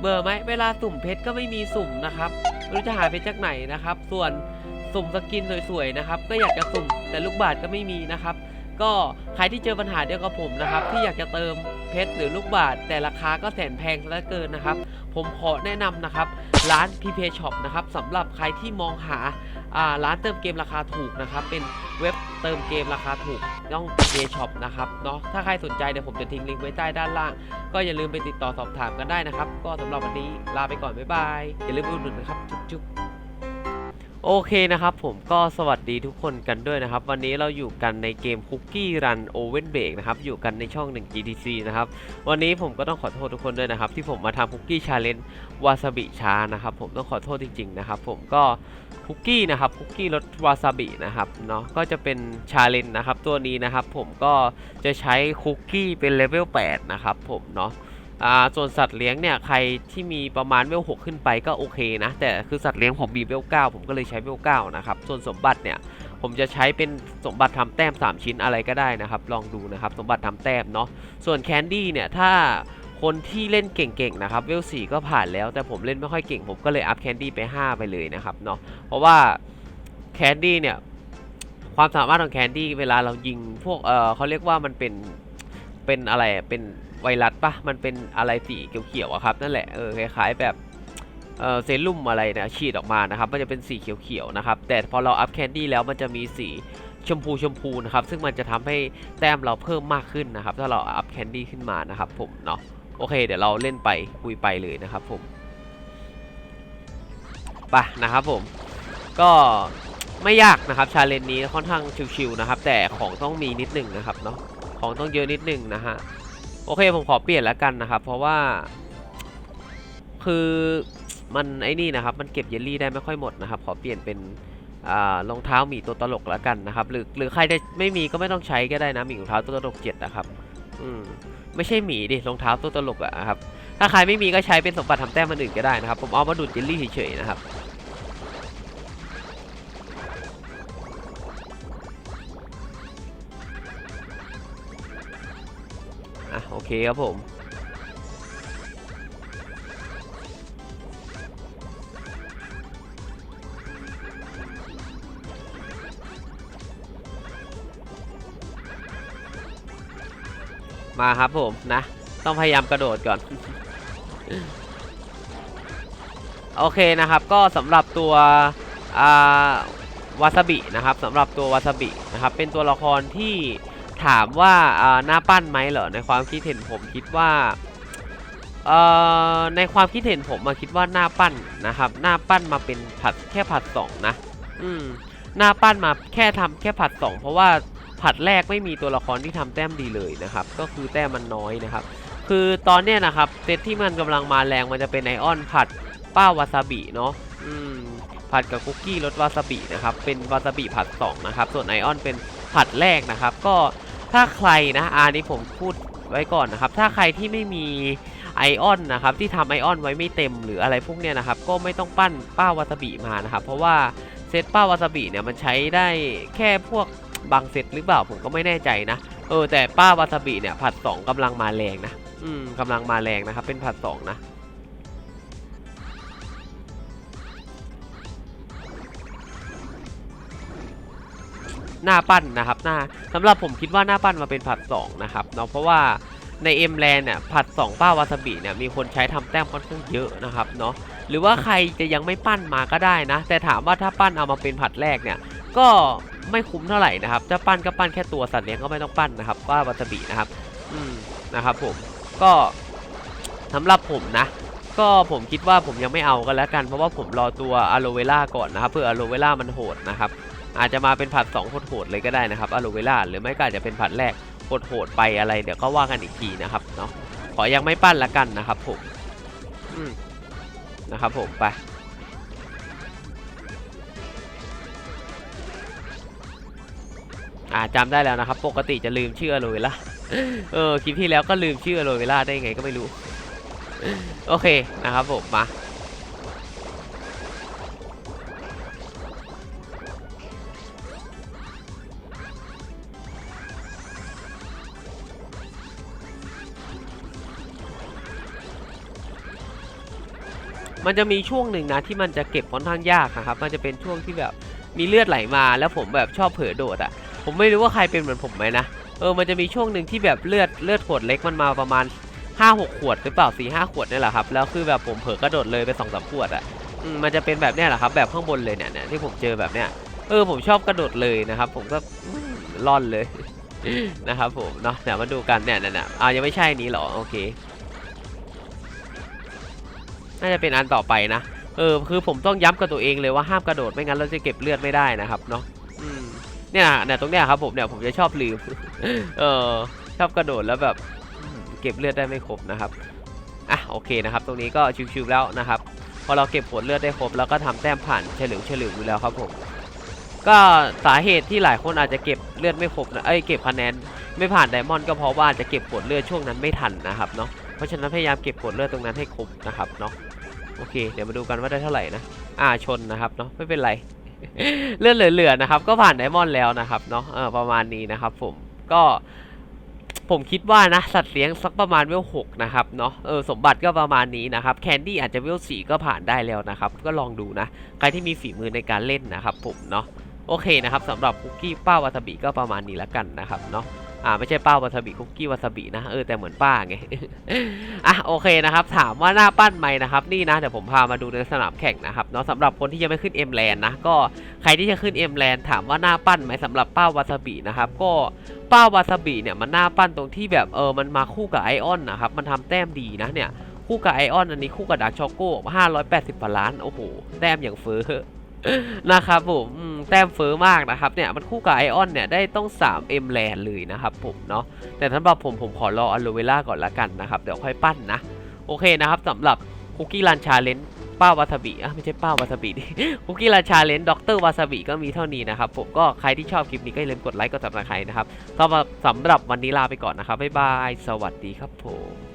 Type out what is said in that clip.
เบอร์ไหมเวลาสุ่มเพชรก็ไม่มีสุ่มนะครับไม่รู้จะหาเพชรจากไหนนะครับ ส่วนสุ่มสกินสวยๆนะครับ ก็อยากจะสุ่มแต่ลูกบาทก็ไม่มีนะครับ ก็ใครที่เจอปัญหาเดียวกับผมนะครับ ที่อยากจะเติมเพชรหรือลูกบาศก์แต่ราคาก็แสนแพงซะเหลือเกินนะครับ ผมขอแนะนำนะครับ ร้าน p p Shop นะครับสำหรับใครที่มองหาอ่าร้านเติมเกมราคาถูกนะครับ เป็นเว็บเติมเกมราคาถูกต้อง p p Shop นะครับเนาะถ้าใครสนใจเดี๋ยวผมจะทิ้งลิงก์ไว้ใต้ด้านล่าง ก็อย่าลืมไปติดต่อสอบถามกันได้นะครับ ก็สำหรับวันนี้ลาไปก่อนบ๊ายบายอย่าลืมไปอุดหนุนนะครับจุ๊บ โอเคนะครับผมก็สวัสดีทุกคนกันด้วยนะครับ วันนี้เราอยู่กันในเกม Cookie Run Oven Bake นะครับ อยู่กันในช่อง 1 GTC นะครับ วันนี้ผมก็ต้องขอโทษทุกคนด้วยนะครับ ที่ผมมาทำคุกกี้ชาเลนจ์วาซาบิช้านะครับ ผมต้องขอโทษจริง ๆ นะครับ ผมก็คุกกี้นะครับคุกกี้รสวาซาบินะครับเนาะก็จะเป็นชาเลนจ์นะครับตัวนี้นะครับ ผมก็จะใช้คุกกี้เป็นเลเวล8นะครับผมเนาะ อ่าส่วนสัตว์เลี้ยงเนี่ยใครที่มีประมาณเวล6ขึ้นไปก็โอเคนะ แต่คือสัตว์เลี้ยงผมมีเวล9ผมก็เลยใช้เวล9นะครับ ส่วนสมบัติเนี่ยผมจะใช้เป็นสมบัติทำแต้ม 3 ชิ้นอะไรก็ได้นะครับ ลองดูนะครับ สมบัติทำแต้มเนาะส่วนแคนดี้เนี่ยถ้าคนที่เล่นเก่งๆนะครับเวล4ก็ผ่านแล้ว แต่ผมเล่นไม่ค่อยเก่งผมก็เลยอัพแคนดี้ไป 5 ไปเลยนะครับเนาะเพราะว่าแคนดี้เนี่ยความสามารถของแคนดี้เวลาเรายิงพวกเออเขาเรียกว่ามันเป็นเป็นอะไรเป็น ไวรัสปะมันเป็นอะไรสีเขียวๆอะครับนั่นแหละเออคล้ายๆแบบเออเซรุ่มอะไรเนี่ยฉีดออกมานะครับ มันจะเป็นสีเขียวๆนะครับ แต่พอเราอัพแคนดี้แล้วมันจะมีสีชมพูชมพูนะครับ ซึ่งมันจะทำให้แต้มเราเพิ่มมากขึ้นนะครับ ถ้าเราอัพแคนดี้ขึ้นมานะครับผมเนาะโอเค เดี๋ยวเราเล่นไปคุยไปเลยนะครับผมไปนะครับผมก็ไม่ยากนะครับชาเลนจ์นี้ค่อนข้างชิวๆนะครับ แต่ของต้องมีนิดหนึ่งนะครับเนาะของต้องเยอะนิดหนึ่งนะฮะ โอเคผมขอเปลี่ยนแล้วกันนะครับ เพราะว่า คือมันไอ้นี่นะครับ มันเก็บเยลลี่ได้ไม่ค่อยหมดนะครับ ขอเปลี่ยนเป็นรองเท้าหมีตัวตลกแล้วกันนะครับ หรือหรือใครจะไม่มีก็ไม่ต้องใช้ก็ได้นะหมีรองเท้าตัวตลกเจ็ดนะครับ อืมไม่ใช่หมีดิรองเท้าตัวตลกอะครับถ้าใครไม่มีก็ใช้เป็นสมบัติทำแต้มมันอื่นก็ได้นะครับ ผมเอามาดูดเจลลี่เฉยๆนะครับะโอเคครับผมมาครับผมนะ ต้องพยายามกระโดดก่อน โอเคนะครับก็สำหรับตัวอ่าวาซาบินะครับสำหรับตัววาซาบินะครับเป็นตัวละครที่ ถามว่าหน้าปั้นไหมเหรอในความคิดเห็นผมคิดว่าในความคิดเห็นผมมาคิดว่าหน้าปั้นนะครับ หน้าปั้นมาเป็นผัดแค่ผัดสองนะ อืมหน้าปั้นมาแค่ทำแค่ผัดสองเพราะว่าผัดแรกไม่มีตัวละครที่ทำแต้มดีเลยนะครับ ก็คือแต้มมันน้อยนะครับ คือตอนเนี้ยนะครับเซตที่มันกำลังมาแรงมันจะเป็นไอออนผัดป้าวาซาบิเนาะอืมผัดกับคุกกี้รสวาซาบินะครับ เป็นวาซาบิผัดสองนะครับ ส่วนไอออนเป็นผัดแรกนะครับ ก็ ถ้าใครนะอันนี้ผมพูดไว้ก่อนนะครับ ถ้าใครที่ไม่มีไอออนนะครับที่ทำไอออนไว้ไม่เต็มหรืออะไรพวกเนี้ยนะครับ ก็ไม่ต้องปั้นป้าวาซาบิมานะครับ เพราะว่าเซตป้าวาซาบิเนี่ยมันใช้ได้แค่พวกบางเซตหรือเปล่าผมก็ไม่แน่ใจนะ เออแต่ป้าวาซาบิเนี่ยผัดสองกำลังมาแรงนะ อืมกำลังมาแรงนะครับเป็นผัดสองนะ หน้าปั้นนะครับหน้าสำหรับผมคิดว่าหน้าปั้นมาเป็นผัดสองนะครับเนาะเพราะว่าในเอ็มแลนเนี่ยผัดสองป้าวาซาบิเนี่ยมีคนใช้ทำแต้มค่อนข้างเยอะนะครับเนาะหรือว่าใครจะยังไม่ปั้นมาก็ได้นะ แต่ถามว่าถ้าปั้นเอามาเป็นผัดแรกเนี่ยก็ไม่คุ้มเท่าไหร่นะครับจะปั้นก็ปั้นแค่ตัวสัตว์เลี้ยงก็ไม่ต้องปั้นนะครับป้าวาซาบินะครับอืมนะครับผมก็สำหรับผมนะก็ผมคิดว่าผมยังไม่เอากันแล้วกันเพราะว่าผมรอตัวอะโลเวล่าก่อนนะครับเพื่ออะโลเวล่ามันโหดนะครับ อาจจะมาเป็นผัด2โหดๆเลยก็ได้นะครับอะโลเวล่าหรือไม่ก็อาจจะเป็นผัดแรกโหดๆไปอะไรเดี๋ยวก็ว่ากันอีกทีนะครับเนาะขอยังไม่ปั้นละกันนะครับผมอืมนะครับผมไปอ่าจำได้แล้วนะครับ ปกติจะลืมชื่ออโลเวล่าเออคลิปที่แล้วก็ลืมชื่ออโลเวล่าได้ไงก็ไม่รู้ โอเคนะครับผมมา มันจะมีช่วงหนึ่งนะที่มันจะเก็บค่อนข้างยากอะครับ มันจะเป็นช่วงที่แบบมีเลือดไหลมา แล้วผมแบบชอบเผลอโดดอะผมไม่รู้ว่าใครเป็นเหมือนผมไหมนะ เออ มันจะมีช่วงหนึ่งที่แบบเลือดเลือดขวดเล็กมันมาประมาณ5้าหกขวดหรือเปล่าสี่ห้าขวดนี่แหละครับ แล้วคือแบบผมเผลอกระโดดเลยไปสองสามขวดอะอืมมันจะเป็นแบบเนี้ยแหละครับ แบบข้างบนเลยเนี่ยเนี่ยที่ผมเจอแบบเนี้ย เออ ผมชอบกระโดดเลยนะครับ ผมก็ร่อนเลยนะครับผมเนาะเดี๋ยวมาดูกันเนี่ยเนี่ยอ่ายังไม่ใช่นี้หรอ โอเค น่าจะเป็นอันต่อไปนะ เออ คือผมต้องย้ำกับตัวเองเลยว่าห้ามกระโดดไม่งั้นเราจะเก็บเลือดไม่ได้นะครับเนาะเนี่ยเนี่ยตรงเนี้ยครับผมเนี่ยผมจะชอบลืม เออชอบกระโดดแล้วแบบเก็บเลือดได้ไม่ครบนะครับอะโอเคนะครับ ตรงนี้ก็ชิวๆแล้วนะครับ พอเราเก็บผลเลือดได้ครบแล้วก็ทำแต้มผ่านเฉลิมเฉลิมอยู่แล้วครับผม ก็สาเหตุที่หลายคนอาจจะเก็บเลือดไม่ครบนะเอ้ยเก็บคะแนนไม่ผ่านไดมอนด์ก็เพราะว่าจะเก็บผลเลือดช่วงนั้นไม่ทันนะครับเนาะเพราะฉะนั้นพยายามเก็บผลเลือดตรงนั้นให้ครบนะครับเนาะ โอเค เดี๋ยวมาดูกันว่าได้เท่าไหร่นะ อ่าชนนะครับเนาะไม่เป็นไร เลื่อดเหลือๆนะครับ ก็ผ่านไดมอนด์แล้วนะครับเนาะเออประมาณนี้นะครับผมก็ผมคิดว่านะ สัตว์เลี้ยงสักประมาณเวลหกนะครับเนาะเออสมบัติก็ประมาณนี้นะครับแคนดี้อาจจะเวลสี่ก็ผ่านได้แล้วนะครับ ก็ลองดูนะ ใครที่มีฝีมือในการเล่นนะครับผมเนาะโอเคนะครับสำหรับคุกกี้ป้าวาซาบิก็ประมาณนี้แล้วกันนะครับเนาะ อ่าไม่ใช่ป้าวาซาบิคุกกี้วาซาบินะเออแต่เหมือนป้าไงอะโอเคนะครับถามว่าหน้าปั้นไหมนะครับนี่นะเดี๋ยวผมพามาดูในสนามแข่งนะครับเนาะสำหรับคนที่ยังไม่ขึ้นเอ็มแลนนะก็ใครที่จะขึ้นเอ็มแลนถามว่าหน้าปั้นไหมสำหรับป้าวาซาบินะครับก็ป้าวาซาบิเนี่ยมันหน้าปั้นตรงที่แบบเออมันมาคู่กับไอออนนะครับมันทำแต้มดีนะเนี่ยคู่กับไอออนอันนี้คู่กับดักช็อกโก้580กว่าล้านโอ้โหแต้มอย่างเฟ้อ นะครับผมแต้มเฟ้อมากนะครับเนี่ยมันคู่กับไอออนเนี่ยได้ต้อง 3 M แลนเลยนะครับผมเนาะแต่สำหรับผมผมขอรออ l โลเวล่าก่อนละกันนะครับเดี๋ยวค่อยปั้นนะ โอเคนะครับสำหรับคุกกี้รันชาเลนป้าวาซาบิอะไม่ใช่ป้าวาซาบิดิคุกกี้รันชาเลนด็อกเตอร์วาซาบิก็มีเท่านี้นะครับผมก็ใครที่ชอบคลิปนี้ก็อย่าลืมกดไลค์กดซับสไครนะครับสำหรับสำหรับวันนี้ลาไปก่อนนะครับบ๊ายบาย สวัสดีครับผม